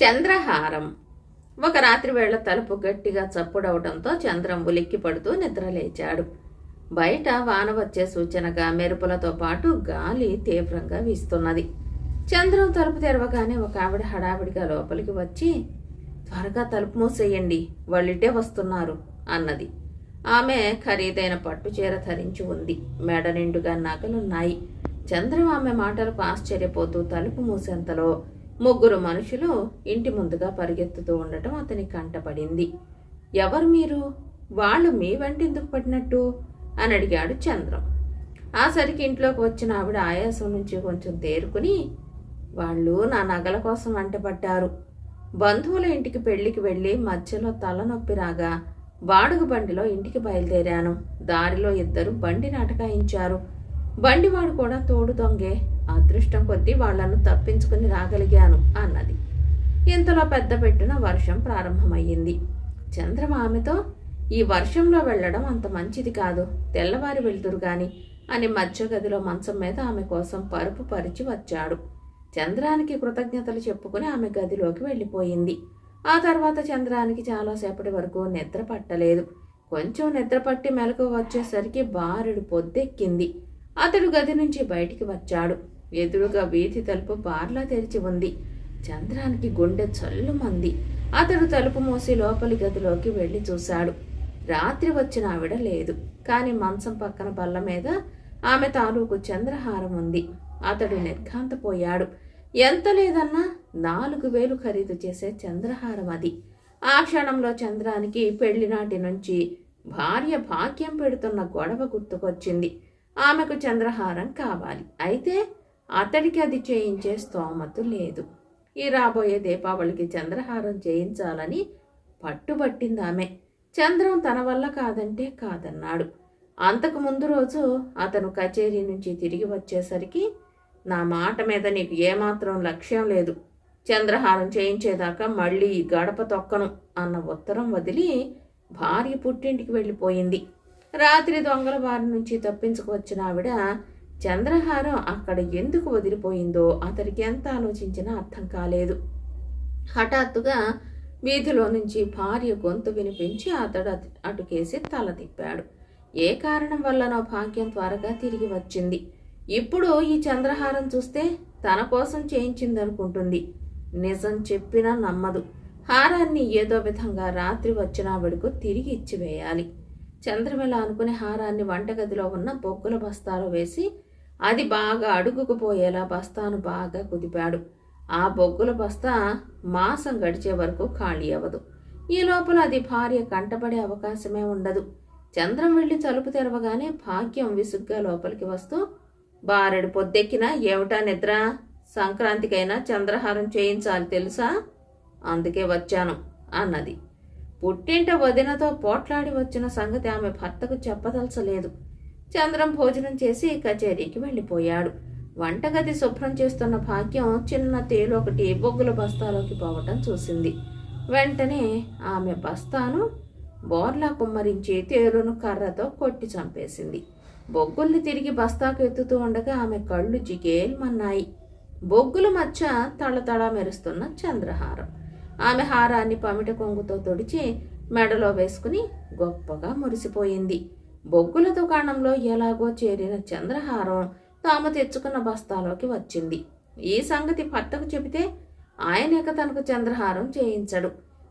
చంద్రహారం. ఒక రాత్రి వేళ తలుపు గట్టిగా చప్పుడవడంతో చంద్రం ఉలిక్కి పడుతూ నిద్రలేచాడు. బయట వాన వచ్చే సూచనగా మెరుపులతో పాటు గాలి తీవ్రంగా వీస్తున్నది. చంద్రం తలుపు తెరవగానే ఒక ఆవిడ హడావిడిగా లోపలికి వచ్చి త్వరగా తలుపు మూసేయండి వాళ్ళిటే వస్తున్నారు అన్నది. ఆమె ఖరీదైన పట్టు చీర ధరించి ఉంది. మెడ నిండుగా నగలున్నాయి. చంద్రం ఆమె మాటలకు ఆశ్చర్యపోతూ తలుపు మూసేంతలో ముగ్గురు మనుషులు ఇంటి ముందుగా పరిగెత్తుతూ ఉండటం అతని కంటపడింది. ఎవరు మీరు? వాళ్ళు మీ వెంటెందుకు పడినట్టు? అని అడిగాడు చంద్రం. ఆ సరికి ఇంట్లోకి వచ్చిన ఆవిడ ఆయాసం నుంచి కొంచెం తేరుకుని వాళ్ళు నా నగల కోసం వెంటపడ్డారు బంధువుల ఇంటికి పెళ్ళికి వెళ్ళి మధ్యలో తలనొప్పి రాగా బాడుగ బండిలో ఇంటికి బయలుదేరాను. దారిలో ఇద్దరు బండి నాటకాయించారు. బండివాడు కూడా తోడు దొంగే. అదృష్టం కొద్దీ వాళ్ళను తప్పించుకుని రాగలిగాను అన్నది. ఇంతలో పెద్ద పెట్టిన వర్షం ప్రారంభమయ్యింది. చంద్రమ ఆమెతో ఈ వర్షంలో వెళ్ళడం అంత మంచిది కాదు తెల్లవారి వెళ్తురు గాని అని మధ్య గదిలో మంచం మీద ఆమె కోసం పరుపు పరిచి వచ్చాడు. చంద్రానికి కృతజ్ఞతలు చెప్పుకుని ఆమె గదిలోకి వెళ్ళిపోయింది. ఆ తర్వాత చంద్రానికి చాలాసేపటి వరకు నిద్ర పట్టలేదు. కొంచెం నిద్ర పట్టి మెలకు వచ్చేసరికి బారుడు పొద్దెక్కింది. అతడు గది నుంచి బయటికి వచ్చాడు. ఎదురుగా వీధి తలుపు బార్లా తెరిచి ఉంది. చంద్రానికి గుండె చల్లుమంది. అతడు తలుపు మూసి లోపలి గదిలోకి వెళ్ళి చూశాడు. రాత్రి వచ్చిన ఆవిడ లేదు. కాని మంచం పక్కన బల్ల మీద ఆమె తాలూకు చంద్రహారం ఉంది. అతడు నిర్ఘాంతపోయాడు. ఎంత లేదన్నా నాలుగు వేలు ఖరీదు చేసే చంద్రహారం అది. ఆ క్షణంలో చంద్రానికి పెళ్ళినాటి నుంచి భార్య భాగ్యం పెడుతున్న గొడవ గుర్తుకొచ్చింది. ఆమెకు చంద్రహారం కావాలి. అయితే అతడికి అది చేయించే స్తోమత లేదు. ఈ రాబోయే దీపావళికి చంద్రహారం చేయించాలని పట్టుబట్టింది ఆమె. చంద్రం తన వల్ల కాదంటే కాదన్నాడు. అంతకు ముందు రోజు అతను కచేరీ నుంచి తిరిగి వచ్చేసరికి నా మాట మీద నీకు ఏమాత్రం లక్ష్యం లేదు. చంద్రహారం చేయించేదాకా మళ్ళీ గడప తొక్కను అన్న ఉత్తరం వదిలి భార్య పుట్టింటికి వెళ్ళిపోయింది. రాత్రి దొంగల బారి నుంచి తప్పించుకు వచ్చిన ఆవిడ చంద్రహారం అక్కడ ఎందుకు వదిలిపోయిందో అతడికి ఎంత ఆలోచించినా అర్థం కాలేదు. హఠాత్తుగా వీధిలో నుంచి భార్య గొంతు వినిపించి అతడు అటు- అటుకేసి తల తిప్పాడు. ఏ కారణం వల్లనో భాగ్యం త్వరగా తిరిగి వచ్చింది. ఇప్పుడు ఈ చంద్రహారం చూస్తే తన కోసం చేయించిందనుకుంటుంది. నిజం చెప్పినా నమ్మదు. హారాన్ని ఏదో విధంగా రాత్రి వచ్చిన ఆవిడకు తిరిగి ఇచ్చివేయాలి. చంద్రమిల అనుకుని హారాన్ని వంటగదిలో ఉన్న బొగ్గుల బస్తాలో వేసి అది బాగా అడుగుకుపోయేలా బస్తాను బాగా కుదిపాడు. ఆ బొగ్గుల బస్తా మాసం గడిచే వరకు ఖాళీ అవ్వదు. ఈ లోపల అది భార్య కంటపడే అవకాశమే ఉండదు. చంద్రం వెళ్ళి తలుపు తెరవగానే భాగ్యం విసుగ్గా లోపలికి వస్తూ బారెడు పొద్దెక్కినా ఏమిటా నిద్ర? సంక్రాంతికైనా చంద్రహారం చేయించాలి తెలుసా? అందుకే వచ్చాను అన్నది. పుట్టింట వదినతో పోట్లాడి వచ్చిన సంగతి ఆమె భర్తకు చెప్పదలచలేదు. చంద్రం భోజనం చేసి కచేరీకి వెళ్ళిపోయాడు. వంటగది శుభ్రం చేస్తున్న భాగ్యం చిన్న తేలు ఒకటి బొగ్గుల బస్తాలోకి పోవటం చూసింది. వెంటనే ఆమె బస్తాను బోర్లా కుమ్మరించి తేలును కర్రతో కొట్టి చంపేసింది. బొగ్గుల్ని తిరిగి బస్తాకు ఎత్తుతూ ఉండగా ఆమె కళ్ళు జిగేల్మన్నాయి. బొగ్గుల మధ్య తళతళ మెరుస్తున్న చంద్రహారం. ఆమె హారాన్ని పమిట కొంగుతో తొడిచి మెడలో వేసుకుని గొప్పగా మురిసిపోయింది. బొగ్గుల దుకాణంలో ఎలాగో చేరిన చంద్రహారం తాము తెచ్చుకున్న బస్తాలోకి వచ్చింది. ఈ సంగతి భర్తకు చెబితే ఆయనక తనకు చంద్రహారం చేయించడు.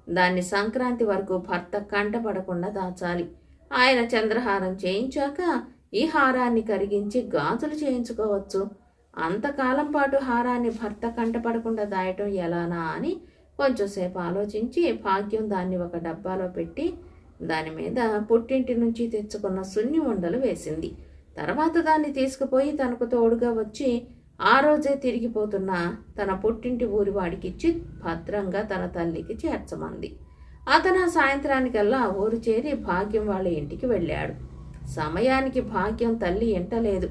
దాన్ని సంక్రాంతి వరకు భర్త కంటపడకుండా దాచాలి. ఆయన చంద్రహారం చేయించాక ఈ హారాన్ని కరిగించి గాజులు చేయించుకోవచ్చు. అంతకాలం పాటు హారాన్ని భర్త కంటపడకుండా దాయటం ఎలానా అని కొంచెంసేపు ఆలోచించి భాగ్యం దాన్ని ఒక డబ్బాలో పెట్టి దాని మీద పుట్టింటి నుంచి తెచ్చుకున్న సున్ని ఉండలు వేసింది. తర్వాత దాన్ని తీసుకుపోయి తనకు తోడుగా వచ్చి ఆ రోజే తిరిగిపోతున్న తన పుట్టింటి ఊరి వాడికిచ్చి భద్రంగా తన తల్లికి చేర్చమంది. అతను ఆ సాయంత్రానికల్లా ఆ ఊరు చేరి భాగ్యం వాళ్ళ ఇంటికి వెళ్ళాడు. సమయానికి భాగ్యం తల్లి ఎంటలేదు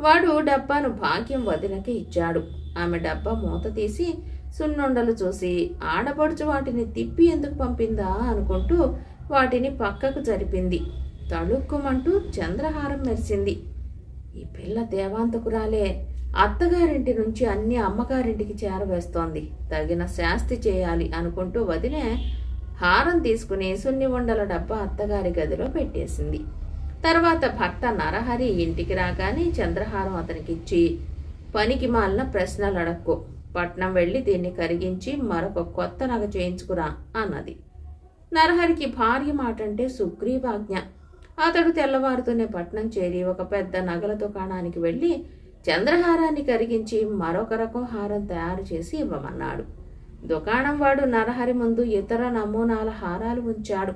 వాడు డబ్బాను భాగ్యం వదినకి ఇచ్చాడు. ఆమె డబ్బా మూత తీసి సున్నుండలు చూసి ఆడపడుచు వాటిని తిప్పి ఎందుకు పంపిందా? అనుకుంటూ వాటిని పక్కకు జరిపింది. తళుక్కుమంటూ చంద్రహారం మెరిసింది. ఈ పిల్ల దేవాంతకురాలే. అత్తగారింటి నుంచి అన్ని అమ్మగారింటికి చేరవేస్తోంది. తగిన శాస్తి చేయాలి అనుకుంటూ వదిలే హారం తీసుకుని సున్ని ఉండల డబ్బా అత్తగారి గదిలో పెట్టేసింది. తర్వాత భర్త నరహరి ఇంటికి రాగానే చంద్రహారం అతనికిచ్చి పనికి మాలిన ప్రశ్నలు అడక్కు పట్నం వెళ్ళి దీన్ని కరిగించి మరొక కొత్త నగ చేయించుకురా అన్నది. నరహరికి భార్య మాట అంటే సుగ్రీవాజ్ఞ. అతడు తెల్లవారుతూనే పట్నం చేరి ఒక పెద్ద నగల దుకాణానికి వెళ్ళి చంద్రహారాన్ని కరిగించి మరొక రకం హారం తయారు చేసి ఇవ్వమన్నాడు. దుకాణం వాడు నరహరి ముందు ఇతర నమూనాల హారాలు ఉంచాడు.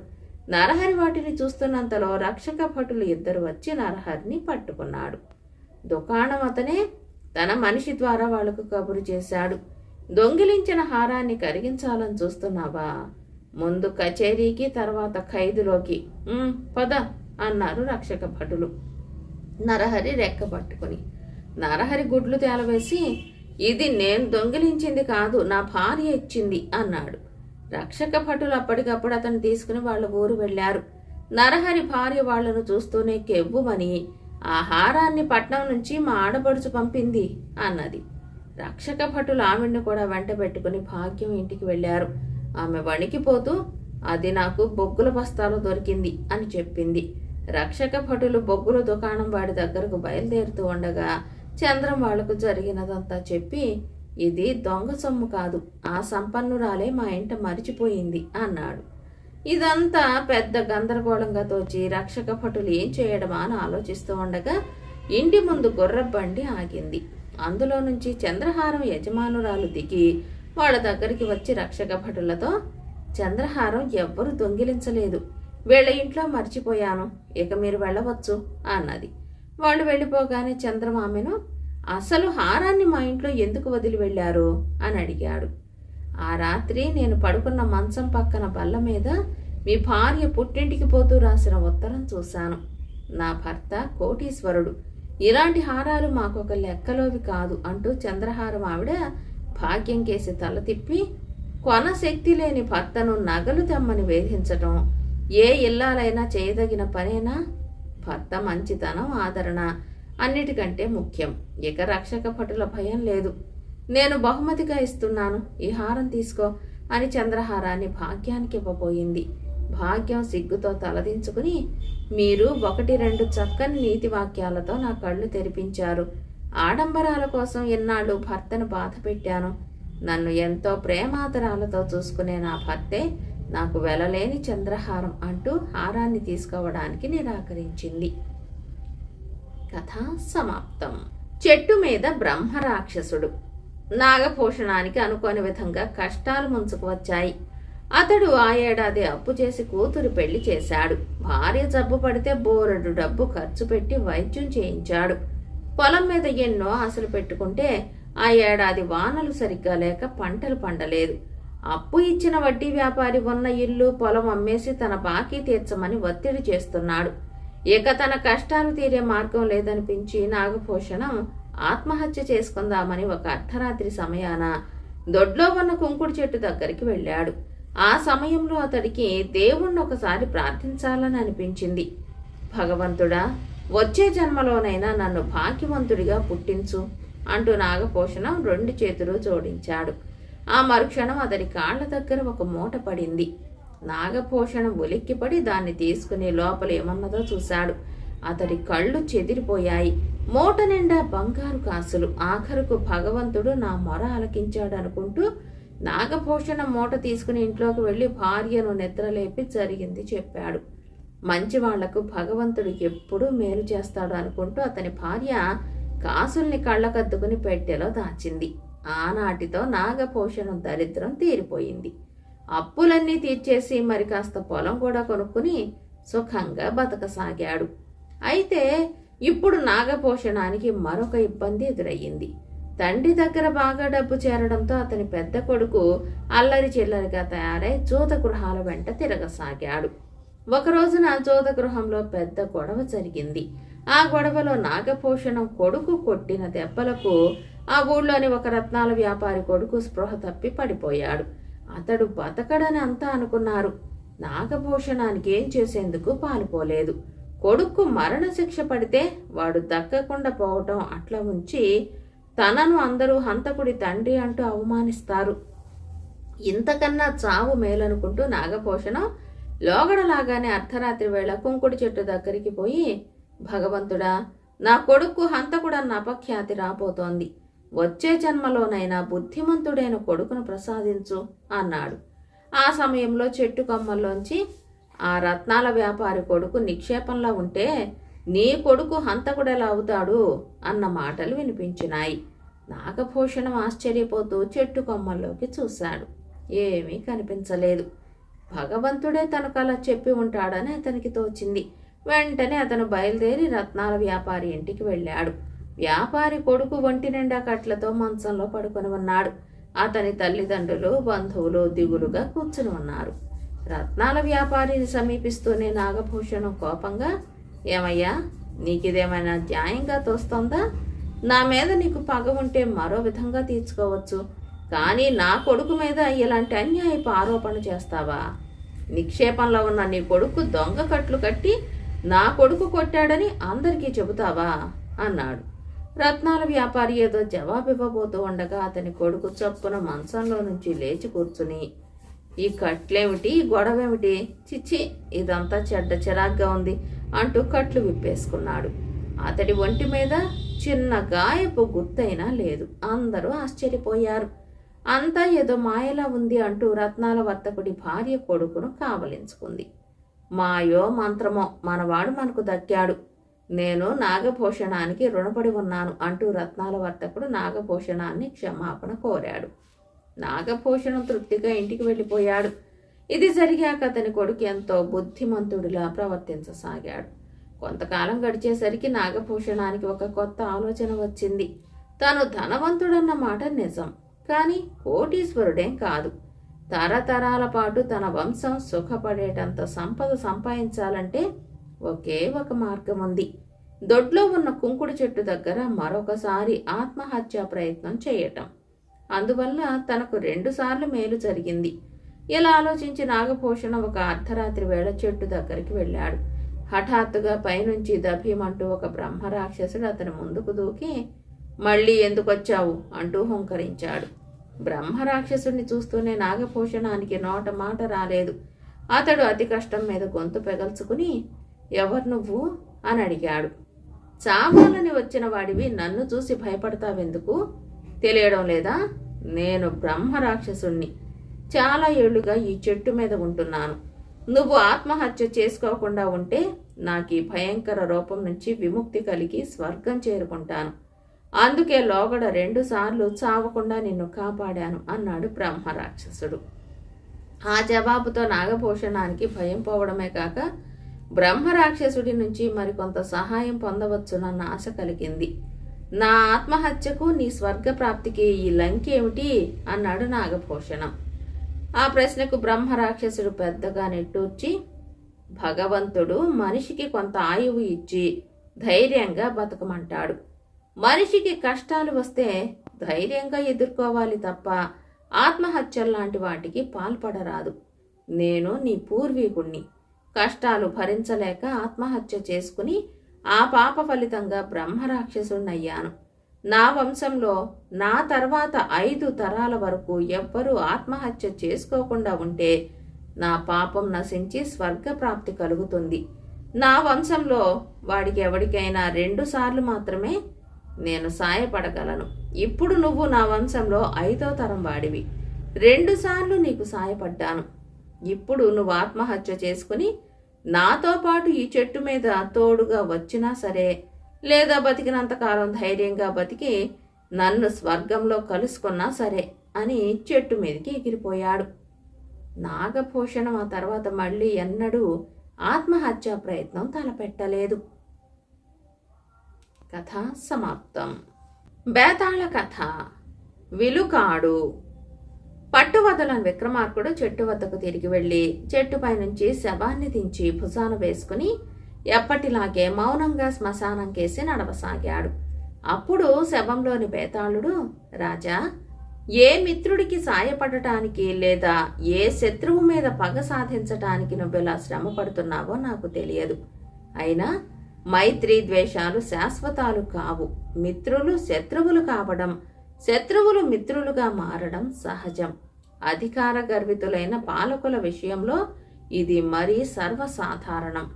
నరహరి వాటిని చూస్తున్నంతలో రక్షక భటులు ఇద్దరు వచ్చి నరహరిని పట్టుకున్నాడు. దుకాణం అతనే తన మనిషి ద్వారా వాళ్ళకు కబురు చేశాడు. దొంగిలించిన హారాన్ని కరిగించాలని చూస్తున్నావా? ముందు కచేరీకి తర్వాత ఖైదులోకి. పద అన్నారు రక్షక భటులు. నరహరి రెక్క పట్టుకుని. నరహరి గుడ్లు తేలవేసి ఇది నేను దొంగిలించింది కాదు నా భార్య ఇచ్చింది అన్నాడు. రక్షక భటులు అప్పటికప్పుడు అతను తీసుకుని వాళ్ళ ఊరు వెళ్ళారు. నరహరి భార్య వాళ్ళను చూస్తూనే కెవ్వుమని ఆ హారాన్ని పట్నం నుంచి మా ఆడపడుచు పంపింది అన్నది. రక్షక భటులు ఆవిడ్ని కూడా వెంట పెట్టుకుని భాగ్యం ఇంటికి వెళ్ళారు. ఆమె వణికిపోతూ అది నాకు బొగ్గుల బస్తాలో దొరికింది అని చెప్పింది. రక్షక భటులు బొగ్గుల దుకాణం వాడి దగ్గరకు బయలుదేరుతూ ఉండగా చంద్రం వాళ్ళకు జరిగినదంతా చెప్పి ఇది దొంగ సొమ్ము కాదు ఆ సంపన్నురాలే మా ఇంట మరిచిపోయింది అన్నాడు. ఇదంతా పెద్ద గందరగోళంగా తోచి రక్షక భటులు ఏం చేయడమా అని ఆలోచిస్తూ ఉండగా ఇంటి ముందు గుర్ర బండి ఆగింది. అందులో నుంచి చంద్రహారం యజమానురాలు దిగి వాళ్ళ దగ్గరికి వచ్చి రక్షక భటులతో చంద్రహారం ఎవ్వరూ దొంగిలించలేదు. వీళ్ళ ఇంట్లో మర్చిపోయాను. ఇక మీరు వెళ్ళవచ్చు అన్నది. వాళ్ళు వెళ్ళిపోగానే చంద్రమామెను అసలు హారాన్ని మా ఇంట్లో ఎందుకు వదిలి వెళ్ళారు? అని అడిగాడు. ఆ రాత్రి నేను పడుకున్న మంచం పక్కన బల్ల మీద మీ భార్య పుట్టింటికి పోతూ రాసిన ఉత్తరం చూశాను. నా భర్త కోటీశ్వరుడు. ఇలాంటి హారాలు మాకొక లెక్కలోవి కాదు అంటూ చంద్రహారం ఆవిడ భాగ్యం కేసి తల తిప్పి కొనశక్తి లేని భర్తను నగలు తెమ్మని వేధించటం ఏ ఇల్లాలైనా చేయదగిన పనేనా? భర్త మంచితనం ఆదరణ అన్నిటికంటే ముఖ్యం. ఇక రక్షక పటుల భయం లేదు. నేను బహుమతిగా ఇస్తున్నాను. ఈ హారం తీసుకో అని చంద్రహారాన్ని భాగ్యానికి ఇవ్వబోయింది. భాగ్యం సిగ్గుతో తలదించుకుని మీరు ఒకటి రెండు చక్కని నీతి వాక్యాలతో నా కళ్ళు తెరిపించారు. ఆడంబరాల కోసం ఎన్నాళ్ళు భర్తను బాధ పెట్టాను. నన్ను ఎంతో ప్రేమాదరాలతో చూసుకునే నా భర్తే నాకు వెలలేని చంద్రహారం అంటూ హారాన్ని తీసుకోవడానికి నిరాకరించింది. కథ సమాప్తం. చెట్టు మీద బ్రహ్మ రాక్షసుడు. నాగభూషణానికి అనుకోని విధంగా కష్టాలు ముంచుకు వచ్చాయి అతడు ఆ ఏడాది అప్పు చేసి కూతురు పెళ్ళి చేశాడు. భార్య జబ్బు పడితే బోరెడు డబ్బు ఖర్చు పెట్టి వైద్యం చేయించాడు. పొలం మీద ఎన్నో ఆశలు పెట్టుకుంటే ఆ ఏడాది వానలు సరిగ్గా లేక పంటలు పండలేదు. అప్పు ఇచ్చిన వడ్డీ వ్యాపారి ఉన్న ఇల్లు పొలం అమ్మేసి తన బాకీ తీర్చమని ఒత్తిడి చేస్తున్నాడు. ఇక తన కష్టాలు తీరే మార్గం లేదనిపించి నాగభూషణం ఆత్మహత్య చేసుకుందామని ఒక అర్ధరాత్రి సమయాన దొడ్లో ఉన్న కుంకుడు చెట్టు దగ్గరికి వెళ్ళాడు. ఆ సమయంలో అతడికి దేవుణ్ణి ఒకసారి ప్రార్థించాలని అనిపించింది. భగవంతుడా వచ్చే జన్మలోనైనా నన్ను భాగ్యవంతుడిగా పుట్టించు అంటూ నాగభూషణం రెండు చేతులు జోడించాడు. ఆ మరుక్షణం అతని కాళ్ళ దగ్గర ఒక మూట పడింది. నాగభూషణం ఉలిక్కిపడి దాన్ని తీసుకుని లోపల ఏమన్నదో చూశాడు. అతడి కళ్ళు చెదిరిపోయాయి. మూట నిండా బంగారు కాసులు. ఆఖరుకు భగవంతుడు నా మొర ఆలకించాడు అనుకుంటూ నాగభూషణం మూట తీసుకుని ఇంట్లోకి వెళ్ళి భార్యను నిద్రలేపి జరిగింది చెప్పాడు. మంచి వాళ్ళకు భగవంతుడు ఎప్పుడూ మేలు చేస్తాడు అనుకుంటూ అతని భార్య కాసుల్ని కళ్ళకద్దుకుని పెట్టెలో దాచింది. ఆనాటితో నాగపోషణం దరిద్రం తీరిపోయింది. అప్పులన్నీ తీర్చేసి మరి కాస్త పొలం కూడా కొనుక్కుని సుఖంగా బతకసాగాడు. అయితే ఇప్పుడు నాగపోషణానికి మరొక ఇబ్బంది ఎదురయ్యింది. తండ్రి దగ్గర బాగా డబ్బు చేరడంతో అతని పెద్ద కొడుకు అల్లరి చిల్లరిగా తయారై జూత గృహాల వెంట తిరగసాగాడు. ఒక రోజున జోద గృహంలో పెద్ద గొడవ జరిగింది. ఆ గొడవలో నాగభూషణం కొడుకు కొట్టిన దెబ్బలకు ఆ ఊళ్ళోని ఒక రత్నాల వ్యాపారి కొడుకు స్పృహ తప్పి పడిపోయాడు. అతడు బతకడని అంతా అనుకున్నారు. నాగభూషణానికి ఏం చేసేందుకు పాలుపోలేదు. కొడుకు మరణశిక్ష పడితే వాడు దక్కకుండా పోవటం అట్లా ఉంచి తనను అందరూ హంతకుడి తండ్రి అంటూ అవమానిస్తారు. ఇంతకన్నా చావు మేలనుకుంటూ నాగభూషణం లోగడలాగానే అర్ధరాత్రి వేళ కుంకుడు చెట్టు దగ్గరికి పోయి భగవంతుడా నా కొడుకు హంతకుడన్న అపఖ్యాతి రాబోతోంది. వచ్చే జన్మలోనైనా బుద్ధిమంతుడైన కొడుకును ప్రసాదించు అన్నాడు. ఆ సమయంలో చెట్టు కొమ్మల్లోంచి ఆ రత్నాల వ్యాపారి కొడుకు నిక్షేపంలా ఉంటే నీ కొడుకు హంతకుడెలా అవుతాడు అన్న మాటలు వినిపించినాయి. నాగభూషణం ఆశ్చర్యపోతూ చెట్టు కొమ్మల్లోకి చూశాడు. ఏమీ కనిపించలేదు. భగవంతుడే తనకు అలా చెప్పి ఉంటాడని అతనికి తోచింది. వెంటనే అతను బయలుదేరి రత్నాల వ్యాపారి ఇంటికి వెళ్ళాడు. వ్యాపారి కొడుకు ఒంటి నిండా కట్లతో మంచంలో పడుకొని ఉన్నాడు. అతని తల్లిదండ్రులు బంధువులు దిగులుగా కూర్చుని ఉన్నారు. రత్నాల వ్యాపారిని సమీపిస్తూనే నాగభూషణం కోపంగా ఏమయ్యా నీకిదేమైనా న్యాయంగా తోస్తోందా? నా మీద నీకు పగ ఉంటే మరో విధంగా తీర్చుకోవచ్చు. కానీ నా కొడుకు మీద ఇలాంటి అన్యాయపు ఆరోపణ చేస్తావా? నిక్షేపంలో ఉన్న నీ కొడుకు దొంగ కట్లు కట్టి నా కొడుకు కొట్టాడని అందరికీ చెబుతావా? అన్నాడు. రత్నాల వ్యాపారి ఏదో జవాబు ఇవ్వబోతూ ఉండగా అతని కొడుకు చప్పున మంచంలో నుంచి లేచి కూర్చుని ఈ కట్లేమిటి? ఈ గొడవేమిటి? చిచ్చి ఇదంతా చెడ్డ చిరాగ్గా ఉంది అంటూ కట్లు విప్పేసుకున్నాడు. అతడి ఒంటి మీద చిన్న గాయపు గుర్తైనా లేదు. అందరూ ఆశ్చర్యపోయారు. అంతా ఏదో మాయలా ఉంది అంటూ రత్నాల వర్తకుడి భార్య కొడుకును కావలించుకుంది. మాయో మంత్రమో మనవాడు మనకు దక్కాడు. నేను నాగభూషణానికి రుణపడి ఉన్నాను అంటూ రత్నాల వర్తకుడు నాగభూషణాన్ని క్షమాపణ కోరాడు. నాగభూషణం తృప్తిగా ఇంటికి వెళ్ళిపోయాడు. ఇది జరిగాక అతని కొడుకు ఎంతో బుద్ధిమంతుడిలా ప్రవర్తించసాగాడు. కొంతకాలం గడిచేసరికి నాగభూషణానికి ఒక కొత్త ఆలోచన వచ్చింది. తాను ధనవంతుడన్న మాట నిజం. కానీ కోటీశ్వరుడేం కాదు. తరతరాల పాటు తన వంశం సుఖపడేటంత సంపద సంపాదించాలంటే ఒకే ఒక మార్గం ఉంది దొడ్లో ఉన్న కుంకుడు చెట్టు దగ్గర మరొకసారి ఆత్మహత్యా ప్రయత్నం చేయటం. అందువల్ల తనకు రెండుసార్లు మేలు జరిగింది. ఇలా ఆలోచించి నాగభూషణ ఒక అర్ధరాత్రి వేళ చెట్టు దగ్గరికి వెళ్ళాడు. హఠాత్తుగా పైనుంచి దభీమంటూ ఒక బ్రహ్మరాక్షసుడు అతని ముందుకు దూకి మళ్ళీ ఎందుకొచ్చావు అంటూ హుంకరించాడు. బ్రహ్మరాక్షసుని చూస్తూనే నాగభూషణానికి నోట మాట రాలేదు. అతడు అతి కష్టం మీద గొంతు పెగల్చుకుని ఎవరు నువ్వు? అని అడిగాడు. చావాలని వచ్చిన వాడివి నన్ను చూసి భయపడతావెందుకు? తెలియడం లేదా? నేను బ్రహ్మరాక్షసుణ్ణి. చాలా ఏళ్ళుగా ఈ చెట్టు మీద ఉంటున్నాను. నువ్వు ఆత్మహత్య చేసుకోకుండా ఉంటే నాకు ఈ భయంకర రూపం నుంచి విముక్తి కలిగి స్వర్గం చేరుకుంటాను. అందుకే లోగడ రెండుసార్లు చావకుండా నిన్ను కాపాడాను అన్నాడు బ్రహ్మరాక్షసుడు. ఆ జవాబుతో నాగభూషణానికి భయం పోవడమే కాక బ్రహ్మరాక్షసుడి నుంచి మరికొంత సహాయం పొందవచ్చునన్న ఆశ కలిగింది. నా ఆత్మహత్యకు నీ స్వర్గ ప్రాప్తికి ఈ లంకేమిటి ఏమిటి? అన్నాడు నాగభూషణం. ఆ ప్రశ్నకు బ్రహ్మరాక్షసుడు పెద్దగా నెట్టూర్చి భగవంతుడు మనిషికి కొంత ఆయువు ఇచ్చి ధైర్యంగా బతకమంటాడు. మనిషికి కష్టాలు వస్తే ధైర్యంగా ఎదుర్కోవాలి తప్ప ఆత్మహత్యల్లాంటి వాటికి పాల్పడరాదు. నేను నీ పూర్వీకుణ్ణి. కష్టాలు భరించలేక ఆత్మహత్య చేసుకుని ఆ పాప ఫలితంగా బ్రహ్మరాక్షసుణ్ణయ్యాను. నా వంశంలో నా తర్వాత ఐదు తరాల వరకు ఎవ్వరూ ఆత్మహత్య చేసుకోకుండా ఉంటే నా పాపం నశించి స్వర్గప్రాప్తి కలుగుతుంది. నా వంశంలో వాడికి ఎవరికైనా రెండు సార్లు మాత్రమే నేను సాయపడగలను. ఇప్పుడు నువ్వు నా వంశంలో ఐదో తరం వాడివి. రెండు సార్లు నీకు సాయపడ్డాను. ఇప్పుడు నువ్వు ఆత్మహత్య చేసుకుని నాతో పాటు ఈ చెట్టు మీద తోడుగా వచ్చినా సరే లేదా బతికినంతకాలం ధైర్యంగా బతికి నన్ను స్వర్గంలో కలుసుకున్నా సరే అని చెట్టు మీదకి ఎగిరిపోయాడు. నాగభూషణం ఆ తర్వాత మళ్ళీ ఎన్నడూ ఆత్మహత్యా ప్రయత్నం తలపెట్టలేదు. కథ సమాప్తం. బేతాళ కథ విలుకాడు పట్టువదలని విక్రమార్కుడు చెట్టు వద్దకు తిరిగి వెళ్ళి చెట్టుపై నుంచి శవాన్ని దించి భుజాన వేసుకుని ఎప్పటిలాగే మౌనంగా శ్మశానం కేసి నడవసాగాడు. అప్పుడు శవంలోని బేతాళుడు రాజా ఏ మిత్రుడికి సాయపడటానికి లేదా ఏ శత్రువు మీద పగ సాధించటానికి నువ్వు ఇలా శ్రమ పడుతున్నావో నాకు తెలియదు. అయినా మైత్రి ద్వేషాలు శాశ్వతాలు కావు. మిత్రులు శత్రువులు కావడం శత్రువులు మిత్రులుగా మారడం సహజం. అధికార గర్వితులైన పాలకుల విషయంలో ఇది మరీ సర్వసాధారణం.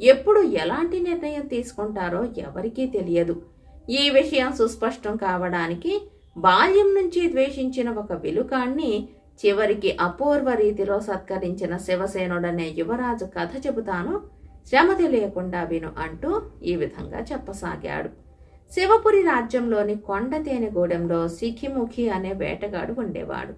ఎప్పుడు ఎలాంటి నిర్ణయం తీసుకుంటారో ఎవరికీ తెలియదు. ఈ విషయం సుస్పష్టం కావడానికి బాల్యం నుంచి ద్వేషించిన ఒక విలుకాన్ని చివరికి అపూర్వ రీతిలో సత్కరించిన శివసేనుడనే యువరాజు కథ చెబుతాను. శ్రమ తెలియకుండా విను అంటూ ఈ విధంగా చెప్పసాగాడు. శివపురి రాజ్యంలోని కొండతేనెగూడెంలో సిఖిముఖి అనే వేటగాడు ఉండేవాడు.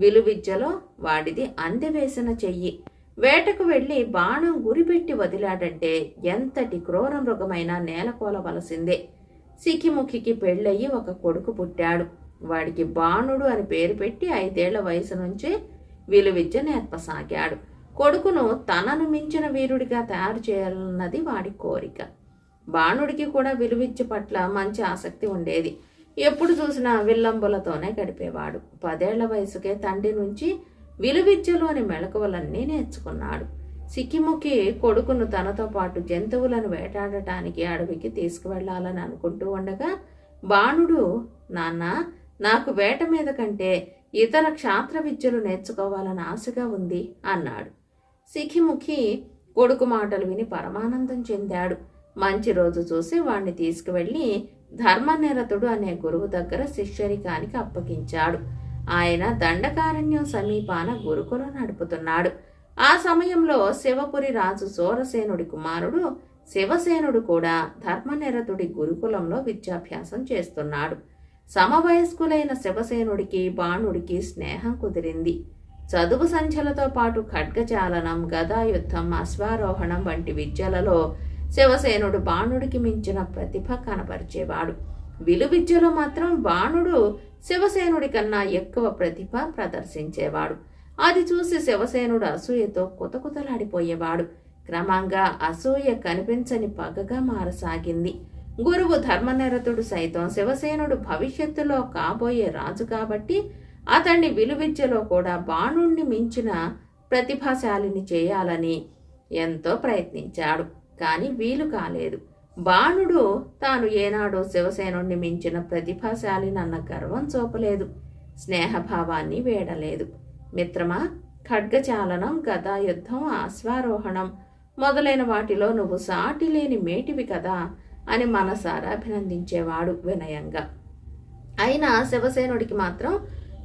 విలువిద్యలో వాడిది అందెవేసిన చెయ్యి. వేటకు వెళ్ళి బాణం గురిపెట్టి వదిలాడంటే ఎంతటి క్రూర మృగమైనా నేలకోలవలసిందే సిఖిముఖికి పెళ్ళయి ఒక కొడుకు పుట్టాడు. వాడికి బాణుడు అని పేరు పెట్టి ఐదేళ్ళ వయసు నుంచే విలువిద్య నేర్పసాగాడు. కొడుకును తనను మించిన వీరుడిగా తయారు చేయాలన్నది వాడి కోరిక. బాణుడికి కూడా విలువిద్య పట్ల మంచి ఆసక్తి ఉండేది. ఎప్పుడు చూసినా విల్లంబులతోనే గడిపేవాడు. పదేళ్ళ వయసుకే తండ్రి నుంచి విలువిద్యలోని మెళకువలన్నీ నేర్చుకున్నాడు. సిక్కిముఖి కొడుకును తనతో పాటు జంతువులను వేటాడటానికి అడవికి తీసుకువెళ్ళాలని అనుకుంటూ ఉండగా బాణుడు నాన్న నాకు వేట మీద కంటే ఇతర క్షాత్ర విద్యలు నేర్చుకోవాలని ఆశగా ఉంది అన్నాడు. సిఖిముఖి కొడుకు మాటలు విని పరమానందం చెందాడు. మంచి రోజు చూసి వాణ్ణి తీసుకువెళ్ళి ధర్మనిరతుడు అనే గురువు దగ్గర శిష్యరికానికి అప్పగించాడు. ఆయన దండకారణ్యం సమీపాన గురుకులం నడుపుతున్నాడు. ఆ సమయంలో శివపురి రాజు సోరసేనుడి కుమారుడు శివసేనుడు కూడా ధర్మనిరతుడి గురుకులంలో విద్యాభ్యాసం చేస్తున్నాడు. సమవయస్కులైన శివసేనుడికి బాణుడికి స్నేహం కుదిరింది. చదువు సంఖ్యలతో పాటు ఖడ్గచాలనం గదాయుద్ధం అశ్వారోహణం వంటి విద్యలలో శివసేనుడు బాణుడికి మించిన ప్రతిభ కనపరిచేవాడు. విలువిద్యలో మాత్రం బాణుడు శివసేనుడి కన్నా ఎక్కువ ప్రతిభ ప్రదర్శించేవాడు. అది చూసి శివసేనుడు అసూయతో కుతకుతలాడిపోయేవాడు. క్రమంగా అసూయ కనిపించని పగగా మారసాగింది. గురువు ధర్మనిరతుడు సైతం శివసేనుడు భవిష్యత్తులో కాబోయే రాజు కాబట్టి అతన్ని విలువిద్యలో కూడా బాణుణ్ణి మించిన ప్రతిభాశాలిని చేయాలని ఎంతో ప్రయత్నించాడు. కానీ వీలు కాలేదు. బాణుడు తాను ఏనాడో శివసేనుణ్ణి మించిన ప్రతిభాశాలినన్న గర్వం చూపలేదు. స్నేహభావాన్ని వేడలేదు. మిత్రమా ఖడ్గచాలనం గదాయుద్ధం ఆశ్వారోహణం మొదలైన వాటిలో నువ్వు సాటి లేని మేటివి కదా అని మనసారా అభినందించేవాడు వినయంగా. అయినా శివసేనుడికి మాత్రం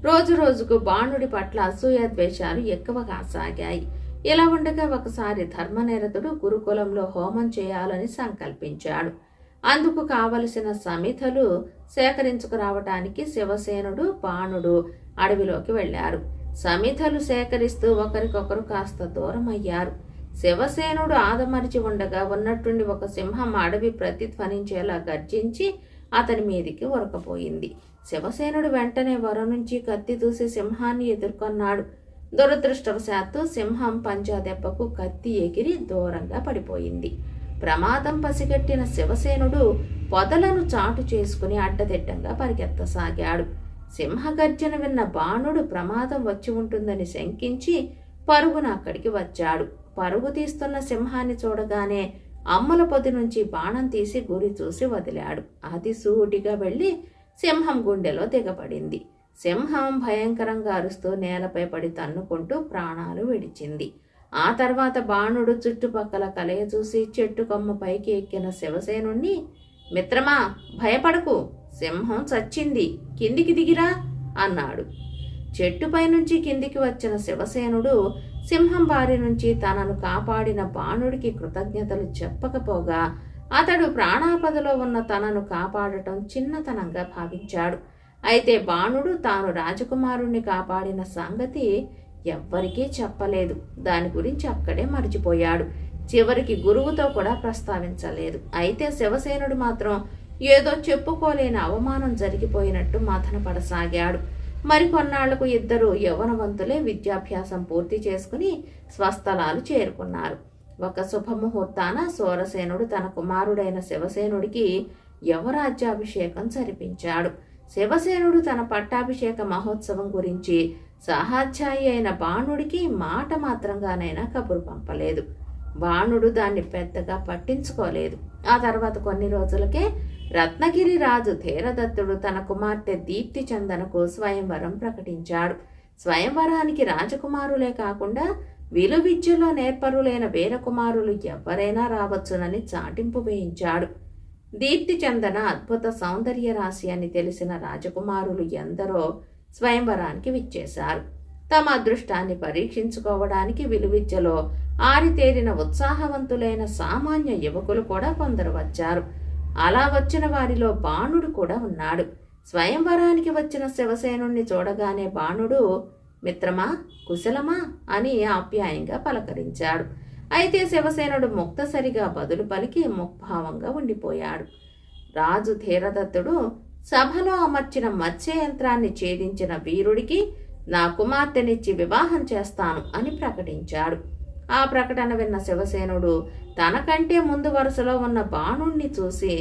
రోజు రోజుకు బాణుడి పట్ల అసూయ ద్వేషాలు ఎక్కువగా సాగాయి. ఇలా ఉండగా ఒకసారి ధర్మనిరతుడు గురుకులంలో హోమం చేయాలని సంకల్పించాడు. అందుకు కావలసిన సమితలు సేకరించుకురావటానికి శివసేనుడు బాణుడు అడవిలోకి వెళ్ళారు సమితలు సేకరిస్తూ ఒకరికొకరు కాస్త దూరం అయ్యారు శివసేనుడు ఆదమరిచి ఉండగా ఉన్నట్టుండి ఒక సింహం అడవి ప్రతిధ్వనించేలా గర్జించి అతని మీదికి ఉరకపోయింది శివసేనుడు వెంటనే వర నుంచి కత్తి దూసి సింహాన్ని ఎదుర్కొన్నాడు. దురదృష్టవశాత్తు సింహం పంజా దెబ్బకు కత్తి ఎగిరి దూరంగా పడిపోయింది. ప్రమాదం పసిగట్టిన శివసేనుడు పొదలను చాటు చేసుకుని అడ్డదిడ్డంగా పరిగెత్తసాగాడు. సింహగర్జన విన్న బాణుడు ప్రమాదం వచ్చి ఉంటుందని శంకించి పరుగున అక్కడికి వచ్చాడు. పరుగు తీస్తున్న సింహాన్ని చూడగానే అమ్మల పొది నుంచి బాణం తీసి గురి చూసి వదిలాడు. అది సూటిగా వెళ్ళి సింహం గుండెలో దిగబడింది. సింహం భయంకరంగా అరుస్తూ నేలపై పడి తన్నుకుంటూ ప్రాణాలు విడిచింది. ఆ తర్వాత బాణుడు చుట్టుపక్కల కలయ చూసి చెట్టు కొమ్మ పైకి ఎక్కిన శివసేనుణ్ణి మిత్రమా భయపడకు సింహం చచ్చింది కిందికి దిగిరా అన్నాడు. చెట్టుపై నుంచి కిందికి వచ్చిన శివసేనుడు సింహం బారి నుంచి తనను కాపాడిన బాణుడికి కృతజ్ఞతలు చెప్పకపోగా అతడు ప్రాణాపదలో ఉన్న తనను కాపాడటం చిన్నతనంగా భావించాడు. అయితే బాణుడు తాను రాజకుమారుణ్ణి కాపాడిన సంగతి ఎవ్వరికీ చెప్పలేదు. దాని గురించి అక్కడే మర్చిపోయాడు. చివరికి గురువుతో కూడా ప్రస్తావించలేదు. అయితే శివసేనుడు మాత్రం ఏదో చెప్పుకోలేని అవమానం జరిగిపోయినట్టు మథన పడసాగాడు మరికొన్నాళ్ళకు ఇద్దరు యవనవంతులే విద్యాభ్యాసం పూర్తి చేసుకుని స్వస్థలాలు చేరుకున్నారు. ఒక శుభముహూర్తాన సోరసేనుడు తన కుమారుడైన శివసేనుడికి యవరాజ్యాభిషేకం జరిపించాడు. శివసేనుడు తన పట్టాభిషేక మహోత్సవం గురించి సహాధ్యాయి అయిన బాణుడికి మాట మాత్రంగానైనా కబురు పంపలేదు. బాణుడు దాన్ని పెద్దగా పట్టించుకోలేదు. ఆ తర్వాత కొన్ని రోజులకే రత్నగిరి రాజు ధీరదత్తుడు తన కుమార్తె దీప్తి చందనకు స్వయంవరం ప్రకటించాడు. స్వయంవరానికి రాజకుమారులే కాకుండా విలువిద్యలో నేర్పరులైన వీరకుమారులు ఎవరైనా రావచ్చునని చాటింపు వేయించాడు. దీప్తి చందన అద్భుత సౌందర్య రాశి అని తెలిసిన రాజకుమారులు ఎందరో స్వయంవరానికి విచ్చేశారు. తమ అదృష్టాన్ని పరీక్షించుకోవడానికి విలువిద్యలో ఆరితేరిన ఉత్సాహవంతులైన సామాన్య యువకులు కూడా కొందరు వచ్చారు. అలా వచ్చిన వారిలో బాణుడు కూడా ఉన్నాడు. స్వయంవరానికి వచ్చిన శివసేనుణ్ణి చూడగానే బాణుడు మిత్రమా కుశలమా అని ఆప్యాయంగా పలకరించాడు. అయితే శివసేనుడు ముక్తసరిగా బదులు పలికి ముక్భావంగా ఉండిపోయాడు. రాజు ధీరదత్తుడు సభలో అమర్చిన మత్స్య యంత్రాన్ని ఛేదించిన వీరుడికి నా కుమార్తెనిచ్చి వివాహం చేస్తాను అని ప్రకటించాడు. ఆ ప్రకటన విన్న శివసేనుడు తనకంటే ముందు వరుసలో ఉన్న బాణుణ్ణి చూసి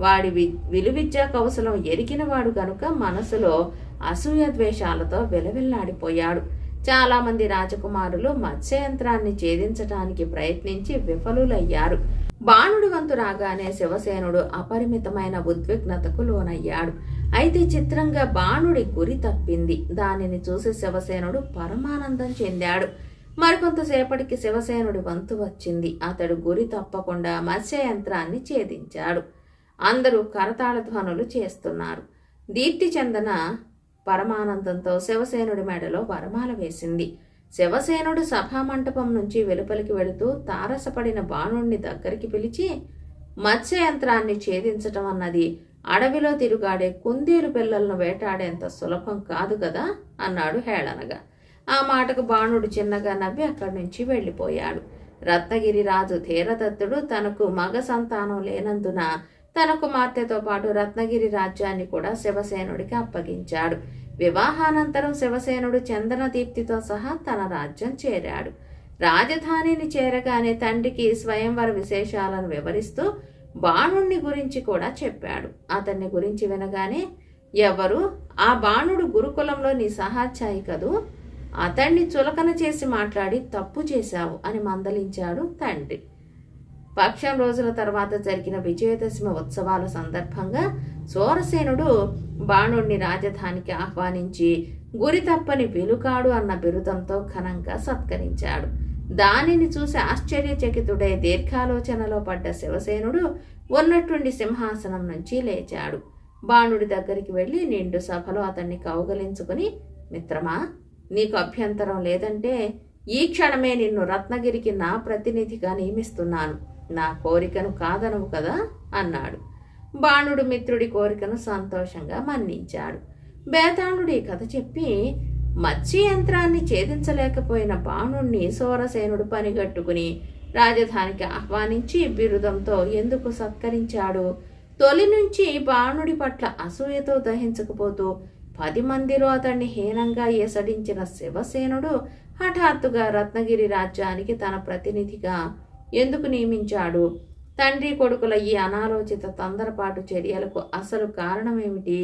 వాడి వి విలువిద్యా కౌశలం ఎరిగినవాడు గనుక మనసులో అసూయ ద్వేషాలతో విలవిల్లాడిపోయాడు. చాలామంది రాజకుమారులు మత్స్యయంత్రాన్ని ఛేదించటానికి ప్రయత్నించి విఫలులయ్యారు. బాణుడి వంతు రాగానే శివసేనుడు అపరిమితమైన ఉద్విగ్నతకు లోనయ్యాడు. అయితే చిత్రంగా బాణుడి గురి తప్పింది. దానిని చూసి శివసేనుడు పరమానందం చెందాడు. మరికొంతసేపటికి శివసేనుడి వంతు వచ్చింది. అతడు గురి తప్పకుండా మత్స్యయంత్రాన్ని ఛేదించాడు. అందరూ కరతాళధ్వనులు చేస్తున్నారు. దీప్తి చందన పరమానందంతో శివసేనుడి మెడలో వరమాల వేసింది. శివసేనుడు సభామంటపం నుంచి వెలుపలికి వెళుతూ తారసపడిన బాణుణ్ణి దగ్గరికి పిలిచి మత్స్యయంత్రాన్ని ఛేదించటం అన్నది అడవిలో తిరుగాడే కుందేలు పిల్లలను వేటాడేంత సులభం కాదు కదా అన్నాడు హేళనగా. ఆ మాటకు బాణుడు చిన్నగా నవ్వి అక్కడి నుంచి వెళ్ళిపోయాడు. రత్నగిరి రాజు ధీరదత్తుడు తనకు మగ సంతానం లేనందున తన కుమార్తెతో పాటు రత్నగిరి రాజ్యాన్ని కూడా శివసేనుడికి అప్పగించాడు. వివాహానంతరం శివసేనుడు చందన దీప్తితో సహా తన రాజ్యం చేరాడు. రాజధానిని చేరగానే తండ్రికి స్వయంవర విశేషాలను వివరిస్తూ బాణుణ్ణి గురించి కూడా చెప్పాడు. అతన్ని గురించి వినగానే ఎవరు? ఆ బాణుడు గురుకులంలో నీ సహాధ్యాయి కదూ? అతన్ని చులకన చేసి మాట్లాడి తప్పు చేశావు అని మందలించాడు తండ్రి. పక్షం రోజుల తర్వాత జరిగిన విజయదశమి ఉత్సవాల సందర్భంగా సోరసేనుడు బాణుణ్ణి రాజధానికి ఆహ్వానించి గురి తప్పని వెలుకాడు అన్న బిరుదంతో ఘనంగా సత్కరించాడు. దానిని చూసి ఆశ్చర్యచకితుడై దీర్ఘాలోచనలో పడ్డ శివసేనుడు ఉన్నట్టుండి సింహాసనం నుంచి లేచాడు. బాణుడి దగ్గరికి వెళ్ళి నిండు సభలో అతన్ని కౌగలించుకుని మిత్రమా నీకు అభ్యంతరం లేదంటే ఈ క్షణమే నిన్ను రత్నగిరికి నా ప్రతినిధిగా నియమిస్తున్నాను. నా కోరికను కాదనవు కదా అన్నాడు. బాణుడు మిత్రుడి కోరికను సంతోషంగా మన్నించాడు. బేతాళుడు ఈ కథ చెప్పి మత్స్య యంత్రాన్ని ఛేదించలేకపోయిన బాణుణ్ణి సోరసేనుడు పనిగట్టుకుని రాజధానికి ఆహ్వానించి బిరుదంతో ఎందుకు సత్కరించాడు? తొలి నుంచి బాణుడి పట్ల అసూయతో దహించకపోతూ పది మందిలో అతన్ని హీనంగా ఏసడించిన శివసేనుడు హఠాత్తుగా రత్నగిరి రాజ్యానికి తన ప్రతినిధిగా ఎందుకు నియమించాడు? తండ్రి కొడుకుల ఈ అనాలోచిత తొందరపాటు చర్యలకు అసలు కారణమేమిటి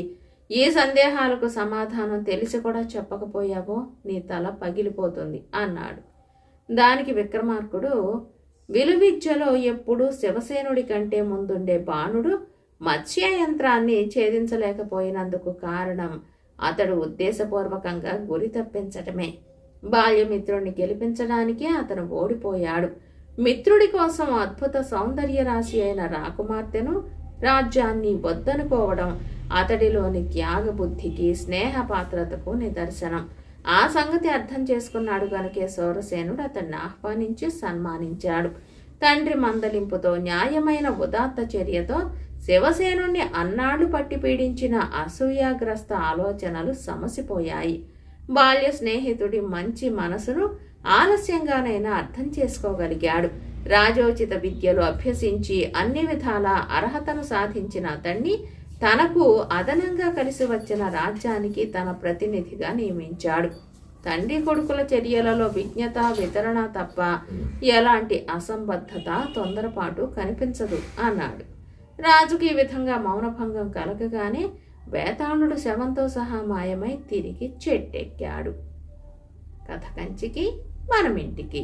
ఈ సందేహాలకు సమాధానం తెలిసి కూడా చెప్పకపోయావో నీ తల పగిలిపోతుంది అన్నాడు. దానికి విక్రమార్కుడు విలువిద్యలో ఎప్పుడూ శివసేనుడి కంటే ముందుండే బాణుడు మత్స్య యంత్రాన్ని ఛేదించలేకపోయినందుకు కారణం అతడు ఉద్దేశపూర్వకంగా గురి తప్పించటమే. బాల్యమిత్రుణ్ణి గెలిపించడానికి అతను ఓడిపోయాడు. మిత్రుడి కోసం అద్భుత సౌందర్య రాశి అయిన రాకుమార్తెను రాజ్యాన్ని వద్దనుకోవడం అతడిలోని త్యాగబుద్ధికి స్నేహపాత్రతకు నిదర్శనం. ఆ సంగతి అర్థం చేసుకున్నాడు గనుకే సౌరసేనుడు అతన్ని ఆహ్వానించి సన్మానించాడు. తండ్రి మందలింపుతో న్యాయమైన ఉదాత్త చర్యతో శివసేనుణ్ణి అన్నాళ్ళు పట్టి పీడించిన అసూయాగ్రస్త ఆలోచనలు సమసిపోయాయి. బాల్య స్నేహితుడి మంచి మనసును ఆలస్యంగానైనా అర్థం చేసుకోగలిగాడు. రాజోచిత విద్యలు అభ్యసించి అన్ని విధాల అర్హతను సాధించిన అతన్ని తనకు అదనంగా కలిసి వచ్చిన రాజ్యానికి తన ప్రతినిధిగా నియమించాడు. తండ్రి కొడుకుల చర్యలలో విజ్ఞత వితరణ తప్ప ఎలాంటి అసంబద్ధత తొందరపాటు కనిపించదు అన్నాడు. రాజుకి ఈ విధంగా మౌనభంగం కలగగానే వేతాళుడు శవంతో సహా మాయమై తిరిగి చెట్టెక్కాడు. కథ కంచికి మనమింటికి.